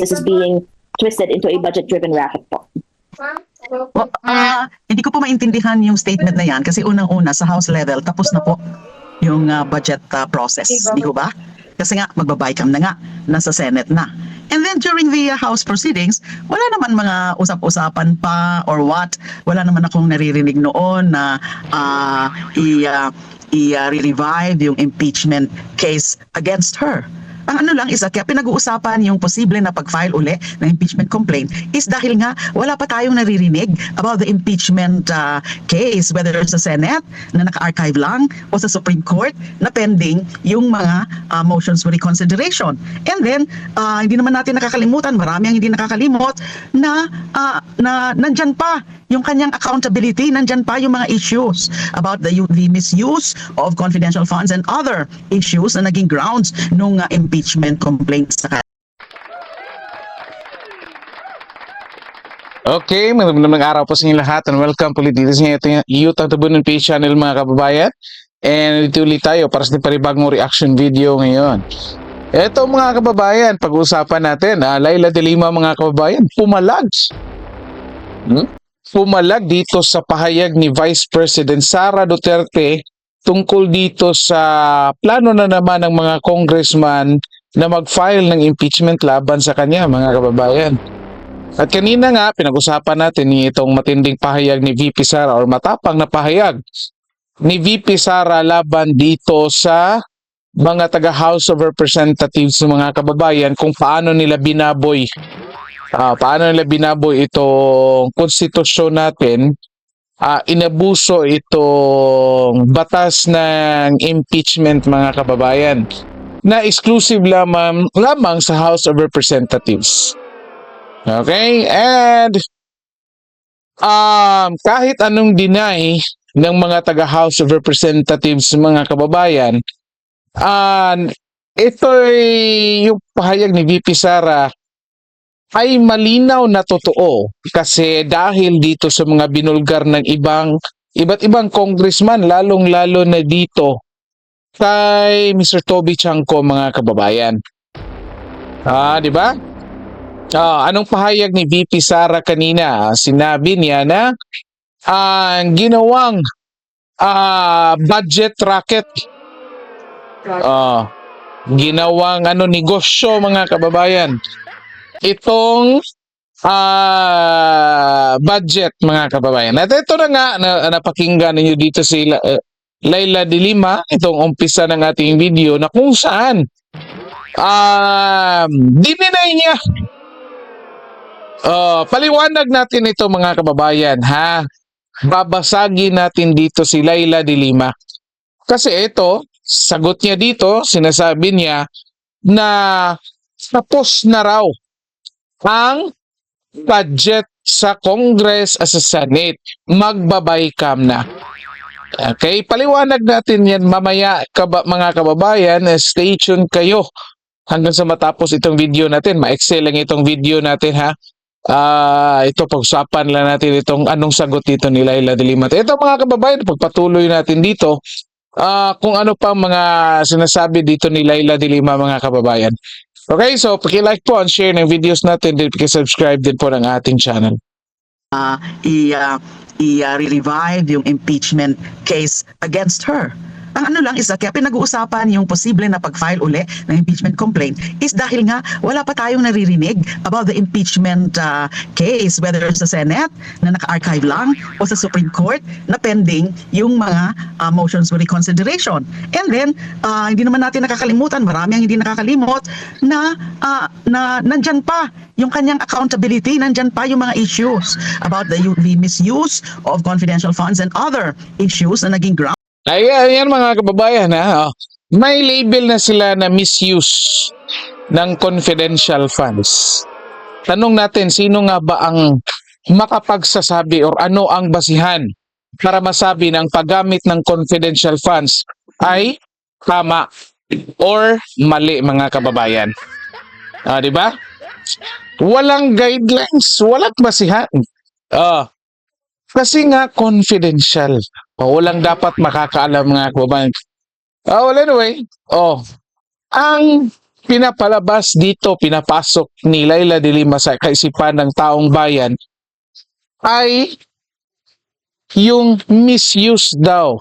process is being twisted into a budget-driven racket po. Well, ah, hindi ko po maintindihan yung statement na yan kasi unang-una sa House level tapos na po yung ah, budget ah, process, di ba? Kasi nga magbabaycam na nga, nasa Senate na. And then during the ah, House proceedings, wala naman mga usap-usapan pa or what. Wala naman akong naririnig noon na ah, i, ah, i ah, re-revive yung impeachment case against her. Ang ano lang is kaya pinag-uusapan yung posible na pag-file uli ng impeachment complaint is dahil nga wala pa tayong naririnig about the impeachment uh, case whether sa Senate na naka-archive lang o sa Supreme Court na pending yung mga uh, motions for reconsideration. And then uh, hindi naman natin nakakalimutan, marami ang hindi nakakalimot na uh, na nandyan pa yung kanyang accountability, nandyan pa yung mga issues about the, the misuse of confidential funds and other issues na naging grounds nung uh, impeachment complaint sa kanya. Okay, magandang araw po sa inyo lahat and welcome po ulit dito sa ating YouTube Tabunan Page channel mga kababayan. And dito ulit tayo para sa panibagong reaction video ngayon. Ito mga kababayan, pag-uusapan natin, ah, Laila de Lima mga kababayan, pumalag. Hmm? Pumalag dito sa pahayag ni Vice President Sara Duterte tungkol dito sa plano na naman ng mga congressman na mag-file ng impeachment laban sa kanya mga kababayan. At kanina nga, pinag-usapan natin itong matinding pahayag ni VP Sara or matapang na pahayag ni VP Sara laban dito sa mga taga House of Representatives mga kababayan kung paano nila binaboy ah, paano nila binaboy itong konstitusyon natin ah, inabuso itong batas ng impeachment mga kababayan na exclusive lamang, lamang sa House of Representatives. Okay? And um, kahit anong deny ng mga taga House of Representatives mga kababayan, uh, ito'y yung pahayag ni VP Sara ay malinaw na totoo kasi dahil dito sa mga binulgar ng ibang iba't ibang congressman lalong-lalo na dito kay Mr. Toby Chanko mga kababayan. Ah, di ba? Ah, anong pahayag ni VP Sara kanina? Sinabi niya na ang ginawang ah, budget racket ah, ginawang ano negosyo mga kababayan. Itong ah, budget mga kababayan. At ito na nga na, napakinggan ninyo dito si La- eh, Laila de Lima, itong umpisa ng ating video na kung saan um, dininay niya Oh, paliwanag natin ito mga kababayan ha. Babasagin natin dito si Laila de Lima. Kasi ito, sagot niya dito, sinasabi niya na tapos na raw ang budget sa Congress at sa Senate. Magbabay cam na. Okay, paliwanag natin yan mamaya kaba, mga kababayan. Eh, Stay tuned kayo hanggang sa matapos itong video natin. Ma-excel lang itong video natin ha. Ah, ito pag-usapan lang natin itong anong sagot dito ni Laila de Lima. Ito mga kababayan, pagpatuloy natin dito ah kung ano pang mga sinasabi dito ni Laila de Lima mga kababayan. Okay, so paki-like po and share ng videos natin din paki-subscribe din po ng ating channel. uh, i, uh, i uh, yung impeachment case against her. Ang ano lang is uh, kaya pinag-uusapan yung posible na pag-file uli ng impeachment complaint is dahil nga wala pa tayong naririnig about the impeachment uh, case whether sa Senate na naka-archive lang o sa Supreme Court na pending yung mga uh, motions for reconsideration. And then, uh, hindi naman natin nakakalimutan, marami ang hindi nakakalimot na, uh, na nandyan pa yung kanyang accountability, nandyan pa yung mga issues about the, the misuse of confidential funds and other issues na naging ground Ayan, ayan mga kababayan ha. Oh. May label na sila na misuse ng confidential funds. Tanong natin, sino nga ba ang makapagsasabi or ano ang basihan para masabi ang paggamit ng confidential funds ay tama or mali mga kababayan. Ah, di ba? Walang guidelines, walang basihan. Ah, kasi nga confidential. O, walang dapat makakaalam mga kababayan. Oh, well anyway, oh, ang pinapalabas dito, pinapasok ni Laila de Lima sa kaisipan ng taong bayan ay yung misuse daw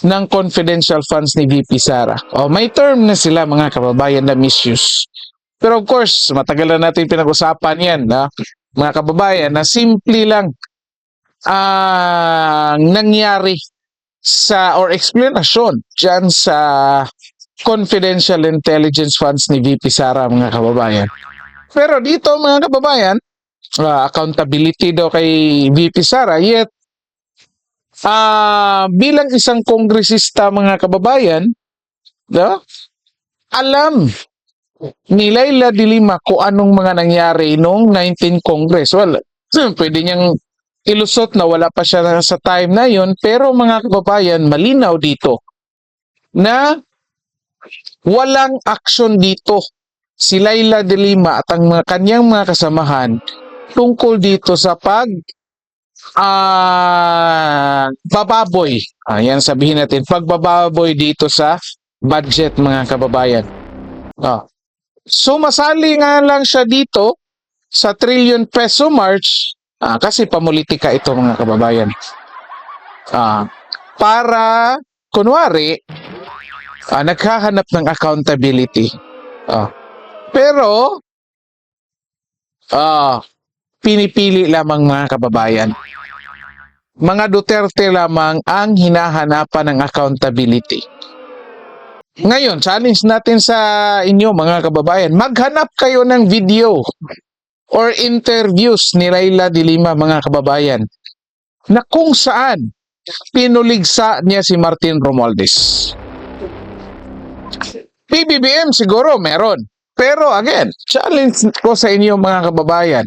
ng confidential funds ni VP Sara. O, may term na sila mga kababayan na misuse. Pero of course, matagal na natin pinag-usapan yan, na, mga kababayan, na simple lang ang nangyari sa or explanation dyan sa confidential intelligence funds ni VP Sara mga kababayan. Pero dito mga kababayan, ah, accountability daw kay VP Sara yet ah bilang isang kongresista mga kababayan, no? alam ni Laila de Lima kung anong mga nangyari noong 19 Congress. Well, pwede niyang ilusot na wala pa siya sa time na yon pero mga kababayan, malinaw dito na walang action dito si Laila de Lima at ang mga kanyang mga kasamahan tungkol dito sa pag ah bababoy. Ayan sabihin natin, pagbababoy dito sa budget mga kababayan. Ah. So masali nga lang siya dito sa trillion peso march ah, kasi pamulitika ito mga kababayan. Ah, para kunwari ah, naghahanap ng accountability. Ah. Pero ah, pinipili lamang mga kababayan. Mga Duterte lamang ang hinahanapan ng accountability. Ngayon, challenge natin sa inyo mga kababayan, maghanap kayo ng video or interviews ni Laila de Lima mga kababayan na kung saan pinuligsa niya si Martin Romualdez. PBBM siguro meron. Pero again, challenge ko sa inyo mga kababayan.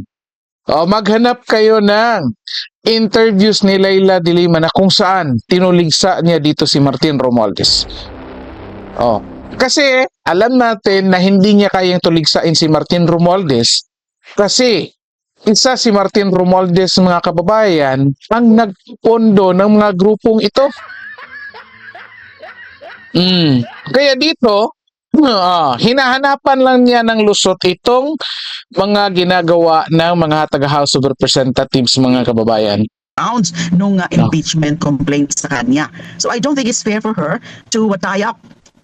O, maghanap kayo ng interviews ni Laila de Lima na kung saan tinuligsa niya dito si Martin Romualdez. Oh. Kasi alam natin na hindi niya kayang tuligsain si Martin Romualdez kasi isa si Martin Romualdez mga kababayan ang nagpondo ng mga grupong ito. Mm. Kaya dito, ah, hinahanapan lang niya ng lusot itong mga ginagawa ng mga taga House of Representatives mga kababayan. rounds nung uh, impeachment complaint sa kanya. So I don't think it's fair for her to uh, tie up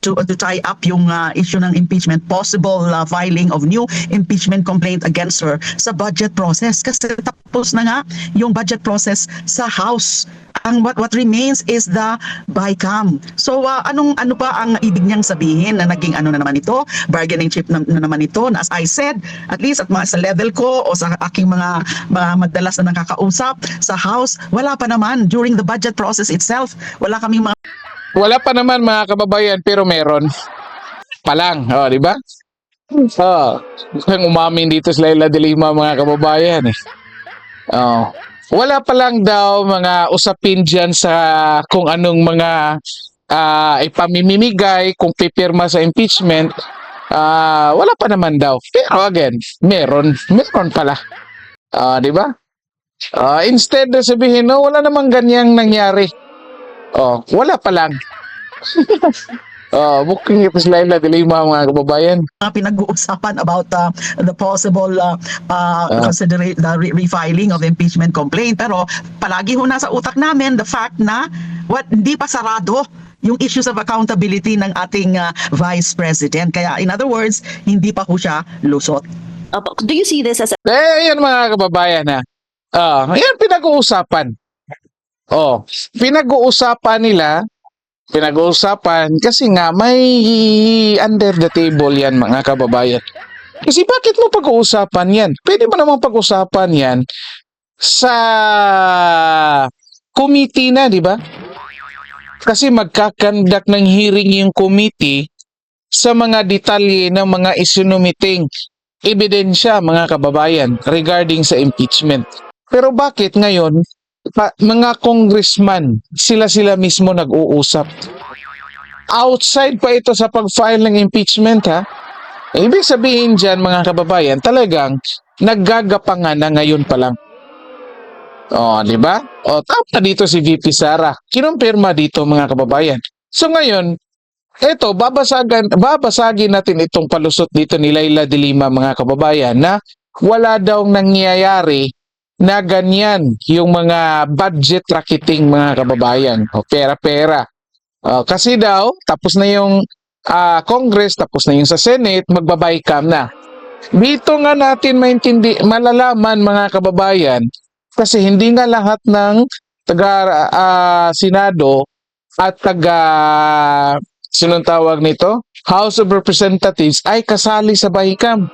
to to tie up yung uh, issue ng impeachment possible uh, filing of new impeachment complaint against her sa budget process kasi tapos na nga yung budget process sa House ang what what remains is the BICAM. So uh, anong ano pa ang ibig niyang sabihin na naging ano na naman ito, bargaining chip na, na naman ito. Na as I said, at least at mga sa level ko o sa aking mga mga madalas na nakakausap sa house, wala pa naman during the budget process itself. Wala kaming mga Wala pa naman mga kababayan pero meron. Pa lang, oh, di ba? Oh, ang umamin dito sa Laila de Lima mga kababayan eh. Oh. Wala pa lang daw mga usapin dyan sa kung anong mga ah, ipamimimigay, kung pipirma sa impeachment. Ah, wala pa naman daw. Pero again, meron. Meron pala. Ah, di ba? Ah, instead na sabihin, no, wala namang ganyang nangyari. Oh, wala pa lang. oh, booking ito sa Laila de Lima mga kababayan. mga pinag-uusapan about uh, the possible uh, uh, Ah. considera- the re- refiling of impeachment complaint pero palagi ho nasa utak namin the fact na what hindi pa sarado yung issues of accountability ng ating uh, vice president kaya in other words hindi pa ho siya lusot Opo. Do you see this as a Eh, yan mga kababayan ha. Ah, yan pinag-uusapan. Oh, pinag-uusapan nila, pinag-uusapan kasi nga may under the table yan mga kababayan. Kasi bakit mo pag-uusapan yan? Pwede mo namang pag-usapan yan sa committee na, di ba? Kasi magkakandak ng hearing yung committee sa mga detalye ng mga isinumiting ebidensya mga kababayan regarding sa impeachment. Pero bakit ngayon mga congressman sila-sila mismo nag-uusap? Outside pa ito sa pag-file ng impeachment ha. Ibig sabihin dyan mga kababayan talagang naggagapangan na ngayon pa lang. O, di ba? O, tama dito si VP Sara. Kinumpirma dito mga kababayan. So ngayon, Eto, babasagan, babasagin natin itong palusot dito ni Laila de Lima mga kababayan na wala daw nangyayari na ganyan yung mga budget racketing mga kababayan. O pera-pera. O, kasi daw, tapos na yung ah, Congress, tapos na yung sa Senate, magbabay-cam na. Dito nga natin maintindi, malalaman mga kababayan kasi hindi nga lahat ng taga ah, Senado at taga sinong tawag nito? House of Representatives ay kasali sa Bahikam.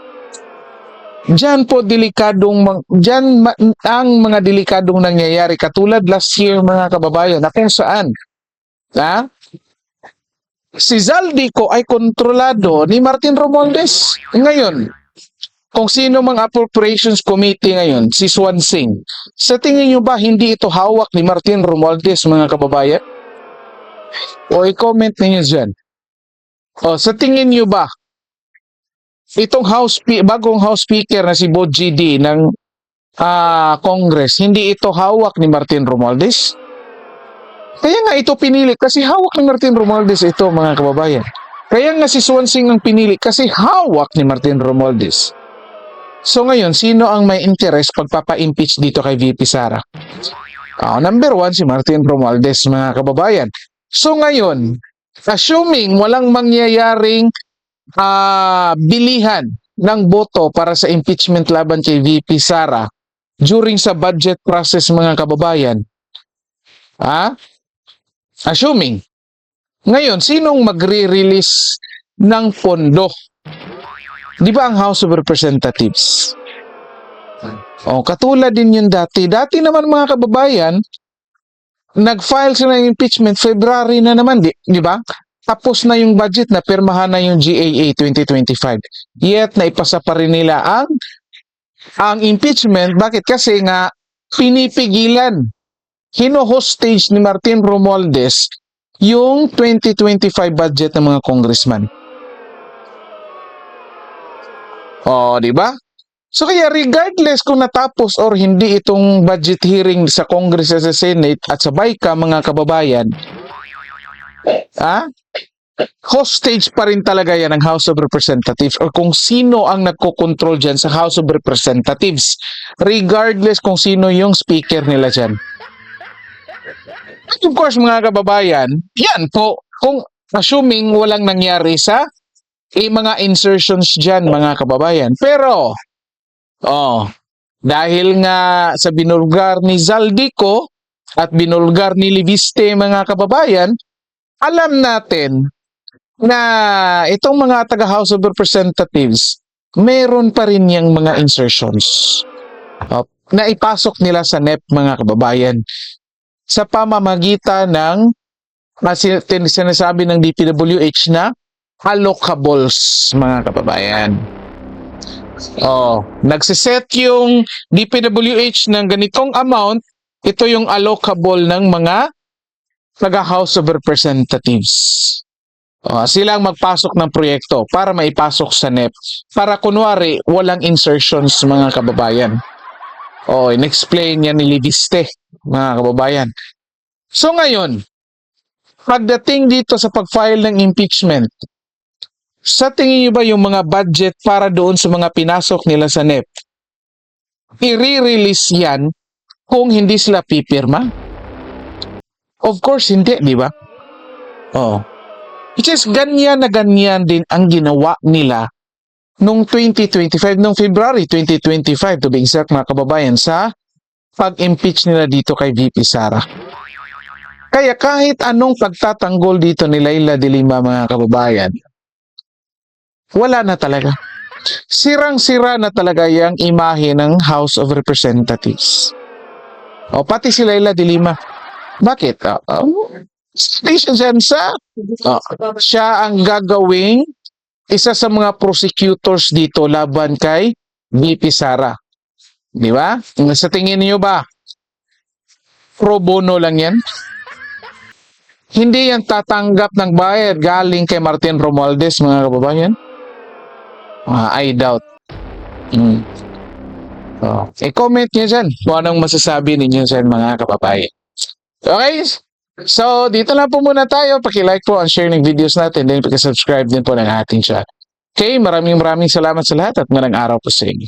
Diyan po delikadong diyan ang mga delikadong nangyayari katulad last year mga kababayan na kung saan ha? Si Zaldico ay kontrolado ni Martin Romualdez. Ngayon, kung sino mang appropriations committee ngayon, si Swan Singh, sa tingin nyo ba hindi ito hawak ni Martin Romualdez mga kababayan? O i-comment ninyo dyan. O sa tingin nyo ba, itong house, bagong house speaker na si Bo GD ng ah, Congress, hindi ito hawak ni Martin Romualdez? Kaya nga ito pinili kasi hawak ni Martin Romualdez ito mga kababayan. Kaya nga si Swan Singh ang pinili kasi hawak ni Martin Romualdez. So ngayon, sino ang may interest pagpapa-impeach dito kay VP Sara? Ah, number one, si Martin Romualdez, mga kababayan. So ngayon, assuming walang mangyayaring ah, bilihan ng boto para sa impeachment laban kay VP Sara during sa budget process, mga kababayan, ah, assuming, ngayon, sinong magre-release ng pondo Di ba ang House of Representatives? Oh, katulad din yun dati. Dati naman mga kababayan, nag-file sila ng impeachment February na naman, di, di ba? Tapos na yung budget na pirmahan na yung GAA 2025. Yet naipasa pa rin nila ang ang impeachment. Bakit? Kasi nga pinipigilan. Hino-hostage ni Martin Romualdez yung 2025 budget ng mga congressman. Oh, di ba? So kaya regardless kung natapos or hindi itong budget hearing sa Congress sa Senate at sa BICA mga kababayan, ah, hostage pa rin talaga yan ng House of Representatives or kung sino ang nagkocontrol dyan sa House of Representatives regardless kung sino yung speaker nila dyan. At of course mga kababayan, yan po, kung assuming walang nangyari sa eh, mga insertions dyan, mga kababayan. Pero, oh, dahil nga sa binulgar ni Zaldico at binulgar ni Liviste, mga kababayan, alam natin na itong mga taga House of Representatives, meron pa rin yung mga insertions oh, na ipasok nila sa NEP, mga kababayan, sa pamamagitan ng tin- sinasabi ng DPWH na allocables, mga kababayan. Oh, nagsiset yung DPWH ng ganitong amount, ito yung allocable ng mga taga House of Representatives. Oh, silang magpasok ng proyekto para maipasok sa NEP. Para kunwari, walang insertions mga kababayan. Oh, in-explain yan ni Liviste, mga kababayan. So ngayon, pagdating dito sa pag-file ng impeachment, sa tingin niyo ba yung mga budget para doon sa mga pinasok nila sa NEP, i-release yan kung hindi sila pipirma? Of course, hindi, di ba? Oo. Which is ganyan na ganyan din ang ginawa nila nung 2025, nung February 2025 to be exact mga kababayan sa pag-impeach nila dito kay VP Sara. Kaya kahit anong pagtatanggol dito ni Laila de Lima mga kababayan, wala na talaga. Sirang-sira na talaga yung imahe ng House of Representatives. O pati si Laila de Lima. Bakit? Uh, uh, station dyan sa uh, siya ang gagawing isa sa mga prosecutors dito laban kay VP Sara. Di ba? Sa tingin niyo ba, pro bono lang yan? Hindi yan tatanggap ng bayad galing kay Martin Romualdez, mga kababayan. Ah, I doubt. Mm. Oh. I-comment nyo dyan kung anong masasabi ninyo dyan, mga kababayan. Okay? So, dito lang po muna tayo. Paki-like po ang share ng videos natin. Then, paki-subscribe din po ng ating channel. Okay, maraming maraming salamat sa lahat at magandang araw po sa inyo.